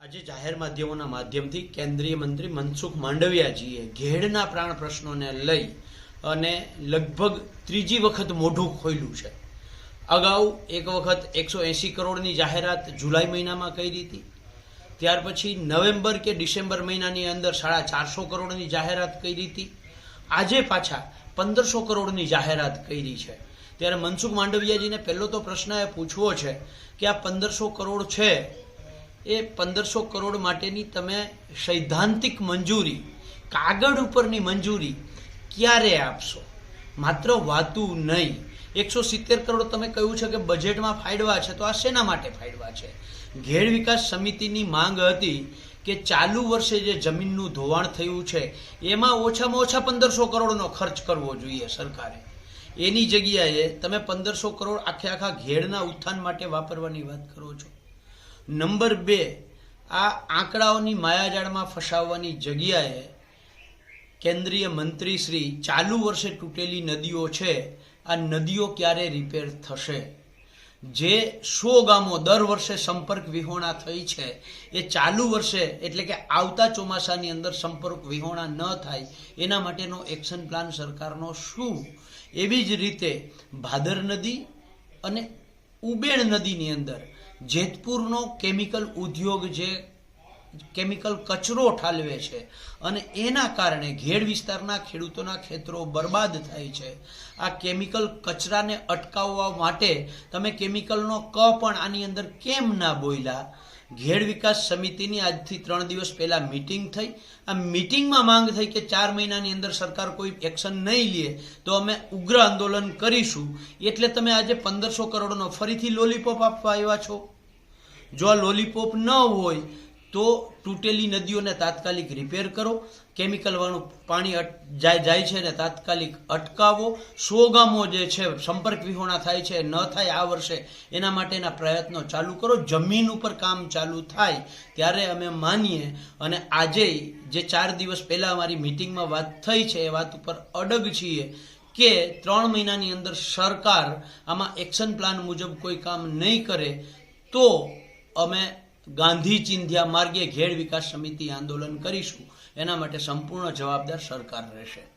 આજે જાહેર માધ્યમોના માધ્યમથી કેન્દ્રીય મંત્રી મનસુખ માંડવિયાજીએ ઘેડના પ્રાણ પ્રશ્નોને લઈ અને લગભગ ત્રીજી વખત મોઢું ખોલ્યું છે. અગાઉ એક વખત એકસો એંસી કરોડની જાહેરાત જુલાઈ મહિનામાં કરી હતી ત્યાર પછી નવેમ્બર કે ડિસેમ્બર મહિનાની અંદર સાડા ચારસો કરોડની જાહેરાત કરી હતી આજે પાછા પંદરસો કરોડની જાહેરાત કરી છે. ત્યારે મનસુખ માંડવિયાજીને પહેલો તો પ્રશ્ન એ પૂછવો છે કે આ પંદરસો કરોડ છે એ પંદરસો કરોડ માટેની તમે સૈદ્ધાંતિક મંજૂરી, કાગળ ઉપરની મંજૂરી ક્યારે આપશો? માત્ર વાતું નહીં. એકસો સિત્તેર કરોડ તમે કહ્યું છે કે બજેટમાં ફાળવા છે, તો આ શેના માટે ફાળવા છે? ઘેર વિકાસ સમિતિની માંગ હતી કે ચાલુ વર્ષે જે જમીનનું ધોવાણ થયું છે, એમાં ઓછામાં ઓછા પંદરસો કરોડનો ખર્ચ કરવો જોઈએ સરકારે. એની જગ્યાએ તમે પંદરસો કરોડ આખે આખા ઘેડના ઉત્થાન માટે વાપરવાની વાત કરો છો. નંબર બે, આ આંકડાઓની માયાજાળમાં ફસાવવાની જગ્યાએ કેન્દ્રીય મંત્રી શ્રી ચાલુ વર્ષે તૂટેલી નદીઓ છે. આ નદીઓ ક્યારે રિપેર થશે? જે સો ગામો દર વર્ષે સંપર્ક વિહોણા થઈ છે. એ ચાલુ વર્ષે એટલે કે આવતા ચોમાસાની અંદર સંપર્ક વિહોણા ન થાય, એના માટેનો એક્શન પ્લાન સરકારનો શું? એવી જ રીતે ભાદર નદી અને ઉબેણ નદીની અંદર જેતપુરનો કેમિકલ ઉદ્યોગ જે કેમિકલ કચરો ઠાલવે છે અને એના કારણે ઘેડ વિસ્તારના ખેડૂતોના ખેતરો બરબાદ થાય છે. આ કેમિકલ કચરાને અટકાવવા માટે તમે કેમિકલનો ક પણ આની અંદર કેમ ના બોલ્યા ઘેડ વિકાસ સમિતિની આજથી ત્રણ દિવસ પહેલા મિટિંગ થઈ. આ મીટિંગમાં માંગ થઈ કે ચાર મહિનાની અંદર સરકાર કોઈ એક્શન નહીં લે તો અમે ઉગ્ર આંદોલન કરીશું. એટલે તમે આજે પંદરસો કરોડનો ફરીથી લોલીપોપ આપવા આવ્યા છો. જો આ લોલીપોપ ન હોય તો તૂટેલી નદીઓને તાત્કાલિક રિપેર કરો. કેમિકલવાળું પાણી જાય જાય છે ને તાત્કાલિક અટકાવો. સો ગામો જે છે, સંપર્ક વિહોણા થાય છે, ન થાય આ વર્ષે, એના માટેના પ્રયત્નો ચાલુ કરો. જમીન ઉપર કામ ચાલુ થાય ત્યારે અમે માનીએ અને આજે જે ચાર દિવસ પહેલાં અમારી મિટિંગમાં વાત થઈ છે, એ વાત ઉપર અડગ છીએ કે ત્રણ મહિનાની અંદર સરકાર આમાં એક્શન પ્લાન મુજબ કોઈ કામ નહીં કરે, તો અમે ગાંધી ચિંધ્યા માર્ગે ઘેર વિકાસ સમિતિ આંદોલન કરીશું. એના માટે સંપૂર્ણ જવાબદાર સરકાર રહેશે.